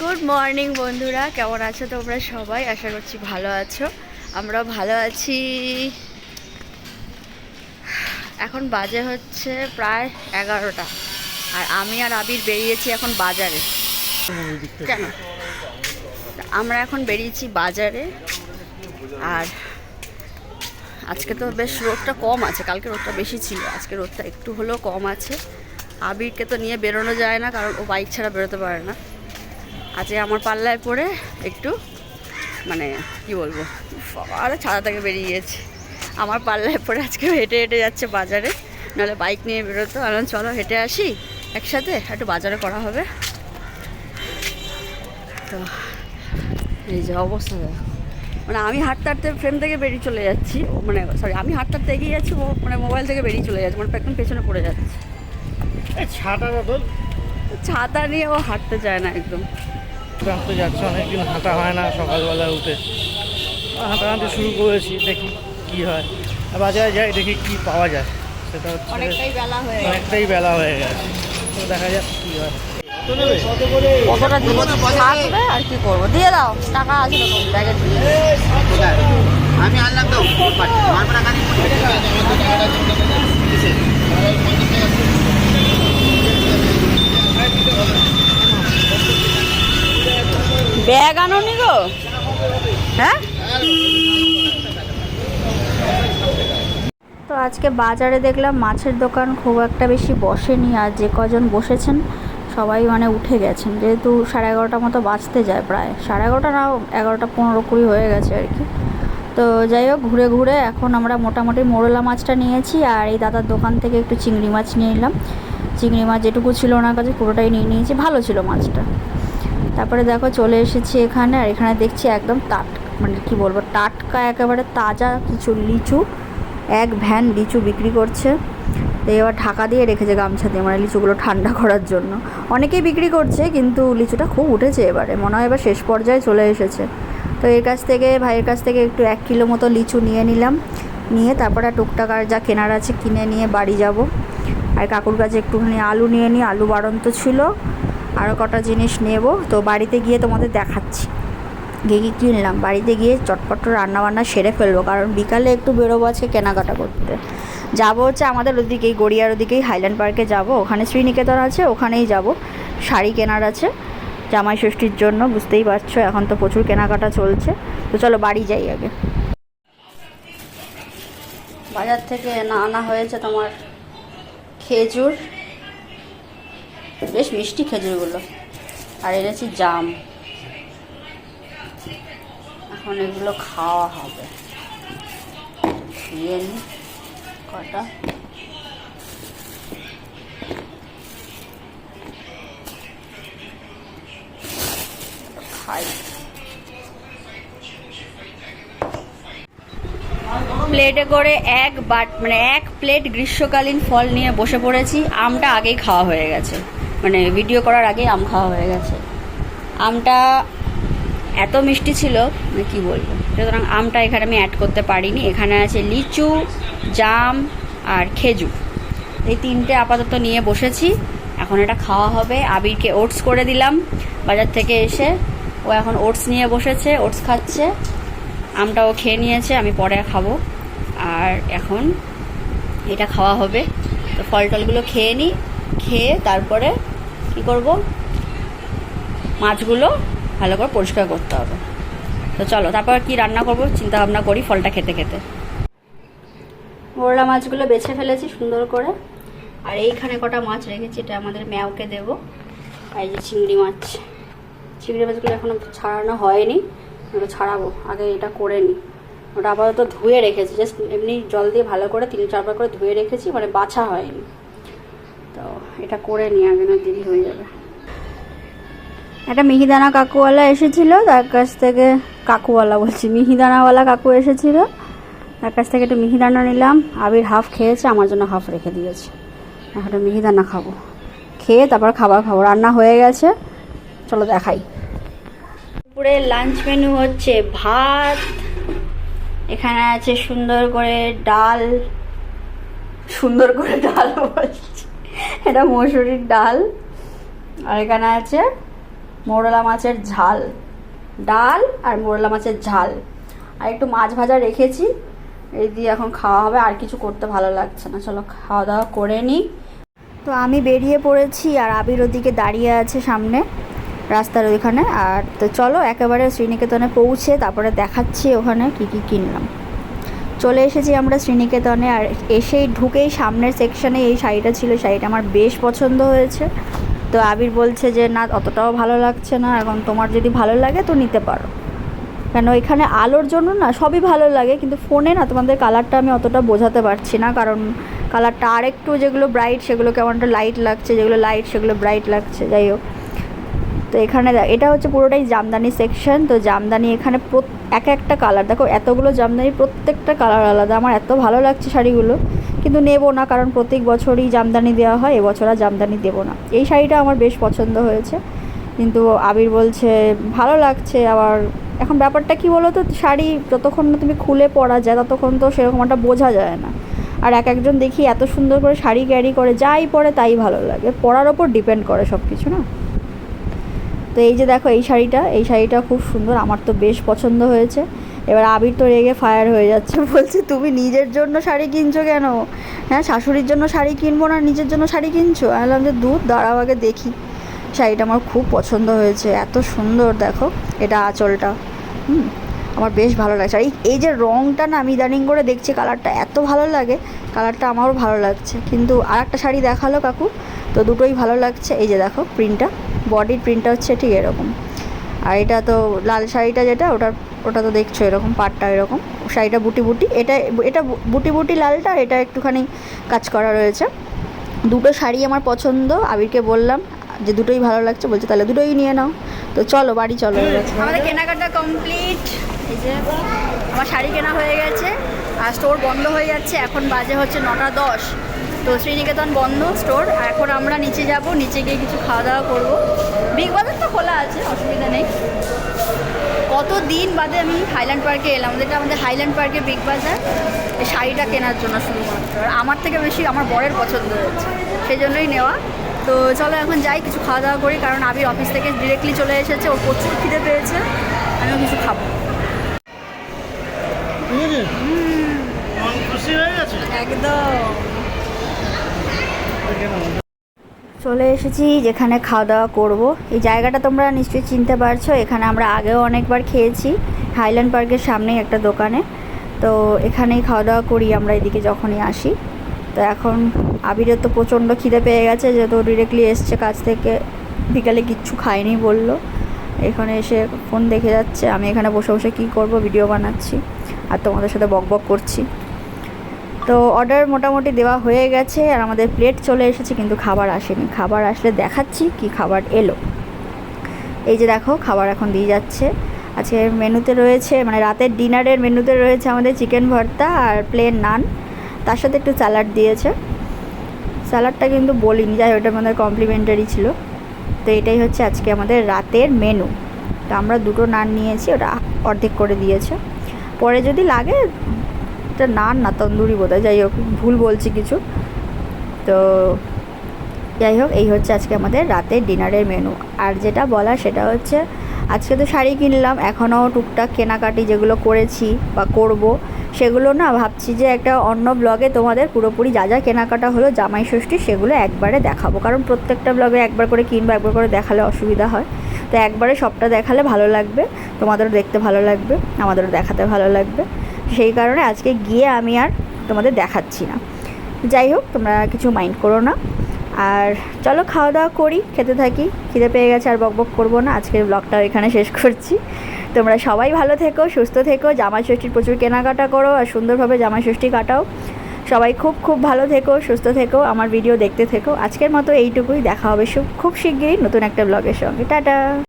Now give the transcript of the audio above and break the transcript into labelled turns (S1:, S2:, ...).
S1: Good morning বন্ধুরা। কেমন আছো তোমরা সবাই? আশা করছি ভালো আছো। আমরা ভালো আছি। এখন বাজে হচ্ছে প্রায় এগারোটা। আর আমি আর আবির বেরিয়েছি এখন বাজারে। কেন? আমরা এখন বেরিয়েছি বাজারে। আর আজকে তো বেশ রোদটা কম আছে। কালকে রোদটা বেশি ছিল। আজকে রোদটা একটু হলেও কম আছে। আবিরকে তো নিয়ে বেরোনো যায় না, কারণ ও বাইক ছাড়া বেরোতে পারে না। আজকে আমার পাল্লায় পড়ে একটু মানে কি বলব আরে ছাদা থেকে বেরিয়ে গিয়েছে আমার পাল্লায় পড়ে আজকে হেঁটে হেঁটে যাচ্ছে বাজারে নাহলে বাইক নিয়ে বেরোতো। বললাম, চলো হেঁটে আসি একসাথে একটু বাজারে করা হবে। তো এই যে অবস্থা দেখো। মানে আমি হাঁটতে হাঁটতে ফ্রেম থেকে বেরিয়ে চলে যাচ্ছি মানে সরি আমি হাঁটতে হাঁটতে এগিয়ে যাচ্ছি মানে মোবাইল থেকে বেরিয়ে চলে যাচ্ছে মানে একদম পেছনে পড়ে যাচ্ছে।
S2: এই ছাতাটা তো
S1: ছাতা নিয়ে ও হাঁটতে চায় না একদম।
S2: রাস্তা যাচ্ছে অনেকদিন হাঁটা হয় না সকালবেলা উঠে। হাঁটা হাঁটাহাঁটি শুরু করেছি দেখি কি হয়। আর বাজারে যাই দেখি কি পাওয়া যায়। সেটা হচ্ছে
S1: অনেকটাই বেলা হয়ে গেছে।
S2: অনেকটাই বেলা হয়ে গেছে। তো দেখা যাক কি হয়।
S1: কতটা দিব? থাকবে আর কি করব? দিয়ে দাও টাকা আছে ব্যাগে দিয়ে
S3: আমি আনলাম তো আমার না গাড়ি
S1: ব্যাগ আনোনি গো? হ্যাঁ? তো আজকে বাজারে দেখলাম মাছের দোকান খুব একটা বেশি বসেনি, আর যে কজন বসেছেন সবাই মানে উঠে গেছেন। যেহেতু সাড়ে এগারোটা মতো বাজতে যায় প্রায়। সাড়ে এগারোটা না এগারোটা পনেরো কুড়ি হয়ে গেছে আর কি। তো যাই হোক, ঘুরে ঘুরে এখন আমরা মোটামুটি মোরলা মাছটা নিয়েছি, আর এই দাদার দোকান থেকে একটু চিংড়ি মাছ নিয়ে নিলাম চিংড়ি মাছ যেটুকু ছিল ওনার কাছে পুরোটাই নিয়ে নিয়েছি। ভালো ছিল মাছটা। তারপরে দেখো চলে এসেছি এখানে, আর এখানে দেখছি একদম টাট মানে কি বলব, টাটকা একেবারে তাজা কিছু লিচু, এক ভ্যান লিচু বিক্রি করছে। তো এবার ঢাকা দিয়ে রেখেছে গামছা দিয়ে মানে লিচুগুলো ঠান্ডা করার জন্য। অনেকেই বিক্রি করছে, কিন্তু লিচুটা খুব উঠেছে এবারে, মনে হয় এবার শেষ পর্যায়ে চলে এসেছে। তো এর কাছ থেকে, ভাইয়ের কাছ থেকে একটু এক কিলো মতো লিচু নিয়ে নিলাম। নিয়ে তারপরে টুকটাক আর যা কেনার আছে কিনে নিয়ে বাড়ি যাব। আর কাকুর কাছে একটুখানি আলু নিয়ে নিই, আলু বাড়ন্ত ছিল। আরও কটা জিনিস নেব। তো বাড়িতে গিয়ে তোমাদের দেখাচ্ছি। গিয়ে কি কিনলাম বাড়িতে গিয়ে চটপট রান্নাবান্না সেরে ফেলব, কারণ বিকালে একটু বেরোবো আজকে কেনাকাটা করতে। যাব হচ্ছে আমাদের ওদিকেই, গড়িয়ার ওদিকেই, হাইল্যান্ড পার্কে যাব। ওখানে শ্রীনিকেতন আছে, ওখানেই যাব। শাড়ি কেনার আছে, জামাই ষষ্ঠীর জন্য, বুঝতেই পারছ, এখন তো প্রচুর কেনাকাটা চলছে। তো চলো বাড়ি যাই আগে। বাজার থেকে না আনা হয়েছে তোমার খেজুর। বেশ মিষ্টি খেজুরগুলো আর এনেছি জাম। এখন এগুলো খাওয়া হবে। খেয়ে কটা। প্লেটে করে এক বাট মানে এক প্লেট গ্রীষ্মকালীন ফল নিয়ে বসে পড়েছি। আমটা আগেই খাওয়া হয়ে গেছে। মানে ভিডিও করার আগেই আম খাওয়া হয়ে গেছে। আমটা এত মিষ্টি ছিল মানে কী বলব? সুতরাং আমটা এখানে আমি অ্যাড করতে পারিনি। এখানে আছে লিচু, জাম আর খেজুর। এই তিনটে আপাতত নিয়ে বসেছি। এখন এটা খাওয়া হবে। আবিরকে ওটস করে দিলাম বাজার থেকে এসে। ও এখন ওটস নিয়ে বসেছে ওটস খাচ্ছে। আমটাও খেয়ে নিয়েছে, আমি পরে খাব। আর এখন এটা খাওয়া হবে। তো ফল টলগুলো খেয়ে নিই খেয়ে তারপরে কি করব? মাছগুলো ভালো করে পরিষ্কার করতে হবে। তো চলো, তারপর কি রান্না করব? চিন্তা ভাবনা করি, ফলটা খেতে খেতে। মোরলা মাছগুলো বেছে ফেলেছি সুন্দর করে। আর এইখানে কটা মাছ রেখেছি, এটা আমাদের ম্যাওকে দেবো। এই যে চিংড়ি মাছ। চিংড়ি মাছগুলো এখনও ছাড়ানো হয়নি ওটা ছাড়াবো। আগে এটা করে নিই। ওটা আপাতত ধুয়ে রেখেছি, জাস্ট এমনি জল দিয়ে ভালো করে তিন চারবার করে ধুয়ে রেখেছি মানে বাছা হয়নি। এটা করে নিই আগে না দেরি হয়ে যাবে। একটা মিহিদানা কাকুওয়ালা এসেছিল, তার কাছ থেকে কাকুওয়ালা বলছি, মিহিদানাওয়ালা কাকু এসেছিল, তার কাছ থেকে একটু মিহিদানা নিলাম, আবির হাফ খেয়েছে, আমার জন্য হাফ রেখে দিয়েছে। এখন মিহিদানা খাব। খেয়ে তারপর খাবার খাব। রান্না হয়ে গেছে, চলো দেখাই। দুপুরে লাঞ্চ মেনু হচ্ছে ভাত, এখানে আছে সুন্দর করে ডাল, সুন্দর করে ডাল বলছি। এটা মসুরির ডাল। আর এখানে আছে মোরলা মাছের ঝাল। ডাল আর মোরলা মাছের ঝাল। আর একটু মাছ ভাজা রেখেছি। এই দিয়ে এখন খাওয়া হবে। আর কিছু করতে ভালো লাগছে না। চলো খাওয়া দাওয়া করে নিই। তো আমি বেরিয়ে পড়েছি আর আবির ওদিকে দাঁড়িয়ে আছে সামনে, রাস্তার ওইখানে। আর তো চলো একেবারে শ্রীনিকেতনে পৌঁছে তারপরে দেখাচ্ছি ওখানে কি কি কিনলাম। চলে এসেছি আমরা শ্রীনিকেতনে আর এসেই ঢুকেই সামনের সেকশনে এই শাড়িটা ছিল। শাড়িটা আমার বেশ পছন্দ হয়েছে। তো আবির বলছে যে, না, অতটাও ভালো লাগছে না। এখন তোমার যদি ভালো লাগে তো নিতে পারো। কেন এখানে আলোর জন্য না, সবই ভালো লাগে। কিন্তু ফোনে না, তোমাদের কালারটা আমি অতটা বোঝাতে পারছি না। কারণ কালারটা আরেকটু যেগুলো ব্রাইট সেগুলো কেমনটা লাইট লাগছে। যেগুলো লাইট সেগুলো ব্রাইট লাগছে। যাই হোক। তো এখানে এটা হচ্ছে পুরোটাই জামদানি সেকশন তো জামদানি এখানে প্রত- এক একটা কালার দেখো, এতগুলো জামদানি, প্রত্যেকটা কালার আলাদা। আমার এত ভালো লাগছে শাড়িগুলো, কিন্তু নেব না, কারণ প্রত্যেক বছরই জামদানি দেওয়া হয়, এবছর আর জামদানি দেবো না। এই শাড়িটা আমার বেশ পছন্দ হয়েছে, কিন্তু আবির বলছে, ভালো লাগছে আবার। এখন ব্যাপারটা কি বলো তো শাড়ি যতক্ষণ না তুমি খুলে পরা যায়, ততক্ষণ তো সেরকম একটা বোঝা যায় না। আর এক একজন দেখি এত সুন্দর করে শাড়ি ক্যারি করে, যাই পরে তাই ভালো লাগে। পরার ওপর ডিপেন্ড করে সব কিছু না? তো এই যে দেখো, এই শাড়িটা এই শাড়িটা খুব সুন্দর, আমার তো বেশ পছন্দ হয়েছে। এবার আবির তো রেগে ফায়ার হয়ে যাচ্ছে, বলছে, তুমি নিজের জন্য শাড়ি কিনছো কেন? হ্যাঁ শাশুড়ির জন্য শাড়ি কিনবো না, নিজের জন্য শাড়ি কিনছো? আমি বললাম যে, দুধ, দাঁড়াও আগে দেখি। শাড়িটা আমার খুব পছন্দ হয়েছে, এত সুন্দর দেখো, এটা আঁচলটা, হুম, আমার বেশ ভালো লাগছে। আর এই এই যে রঙটা না, আমি ইদানিং করে দেখছি, কালারটা এত ভালো লাগে, কালারটা আমারও ভালো লাগছে। কিন্তু আর একটা শাড়ি দেখাল কাকু, তো দুটোই ভালো লাগছে, এই যে দেখো প্রিন্টটা বডির প্রিন্টটা হচ্ছে ঠিক এরকম। আর এটা তো লাল শাড়িটা যেটা ওটা ওটা তো দেখছ এরকম, পাটটা এরকম। শাড়িটা বুটি বুটি, এটা এটা বুটি বুটি লালটা এটা একটুখানি কাজ করা রয়েছে। দুটো শাড়ি আমার পছন্দ, আবিরকে বললাম যে দুটোই ভালো লাগছে, বলছে তাহলে দুটোই নিয়ে নাও। তো চলো, বাড়ি চলো আমাদের কেনাকাটা কমপ্লিট এই যে, আমার শাড়ি কেনা হয়ে গেছে, আর স্টোর বন্ধ হয়ে যাচ্ছে, এখন বাজে হচ্ছে নটা দশ। তো শ্রীনিকেতন বন্ধ স্টোর এখন আমরা নিচে যাব নিচে গিয়ে কিছু খাওয়া দাওয়া করব। বিগ বাজার তো খোলা আছে অসুবিধা নেই। কত দিন বাদে আমি হাইল্যান্ড পার্কে এলাম? যেটা আমাদের হাইল্যান্ড পার্কে বিগ বাজার এই শাড়িটা কেনার জন্য শুধুমাত্র। আর আমার থেকে বেশি আমার বরের পছন্দ হয়েছে সেই জন্যই নেওয়া। তো চলো এখন যাই কিছু খাওয়া দাওয়া করি কারণ আবির অফিস থেকে ডিরেক্টলি চলে এসেছে ও প্রচুর খিদে পেয়েছে আমিও কিছু খাব। একদম। চলে এসেছি, যেখানে খাওয়া দাওয়া করব। এই জায়গাটা তোমরা নিশ্চয়ই চিনতে পারছ। এখানে আমরা আগেও অনেকবার খেয়েছি, হাইল্যান্ড পার্কের সামনেই একটা দোকানে। তো এখানেই খাওয়া দাওয়া করি আমরা এদিকে যখনই আসি। তো এখন আবিরের তো প্রচণ্ড খিদে পেয়ে গেছে, যেহেতু ডিরেক্টলি এসছে কাজ থেকে। বিকালে কিচ্ছু খায়নি বলল। এখানে এসে ফোন দেখে যাচ্ছে, আমি এখানে বসে বসে কী করব ভিডিও বানাচ্ছি। আর তোমাদের সাথে বক বক করছি। তো অর্ডার মোটামুটি দেওয়া হয়ে গেছে আর আমাদের প্লেট চলে এসেছে, কিন্তু খাবার আসেনি। খাবার আসলে দেখাচ্ছি কি খাবার এলো। এই যে দেখো, খাবার এখন দিয়ে যাচ্ছে। আজকে মেনুতে রয়েছে মানে রাতের ডিনারের মেনুতে রয়েছে আমাদের চিকেন ভর্তা আর প্লেন নান তার সাথে একটু স্যালাড দিয়েছে। স্যালাডটা কিন্তু বলিনি, যাই ওটা আমাদের কমপ্লিমেন্টারি ছিল। তো এটাই হচ্ছে আজকে আমাদের রাতের মেনু তো আমরা দুটো নান নিয়েছি, ওটা অর্ধেক করে দিয়েছে। পরে যদি লাগে এটা নান না তন্দুরি বোধহয়, যাই হোক, ভুল বলছি কিছু। তো যাই হোক, এই হচ্ছে আজকে আমাদের রাতের ডিনারের মেনু আর যেটা বলা সেটা হচ্ছে, আজকে তো শাড়ি কিনলাম, এখনও টুকটাক কেনাকাটি যেগুলো করেছি বা করব, সেগুলো না ভাবছি যে একটা অন্য ব্লগে তোমাদের পুরোপুরি যা যা কেনাকাটা হলো, জামাই ষষ্ঠী, সেগুলো একবারে দেখাবো। কারণ প্রত্যেকটা ব্লগে একবার করে কিনবো, একবার করে দেখালে অসুবিধা হয়। তো একবারে সবটা দেখালে ভালো লাগবে, তোমাদেরও দেখতে ভালো লাগবে, আমাদেরও দেখাতে ভালো লাগবে। সেই কারণে আজকে গিয়ে আমি আর তোমাদের দেখাচ্ছি না। যাই হোক, তোমরা কিছু মাইন্ড করো না। আর চলো খাওয়া দাওয়া করি, খেতে থাকি। খিদে পেয়ে গেছে, আর বকবক করব না। আজকের ব্লগটাও এখানে শেষ করছি। তোমরা সবাই ভালো থেকো, সুস্থ থেকো জামাই ষষ্ঠীর প্রচুর কেনাকাটা করো, আর সুন্দরভাবে জামাই ষষ্ঠী কাটাও। সবাই খুব খুব ভালো থেকো, সুস্থ থেকো, আমার ভিডিও দেখতে থেকো। আজকের মতো এইটুকুই, দেখা হবে খুব শিগগিরই নতুন একটা ব্লগের সঙ্গে। টাটা!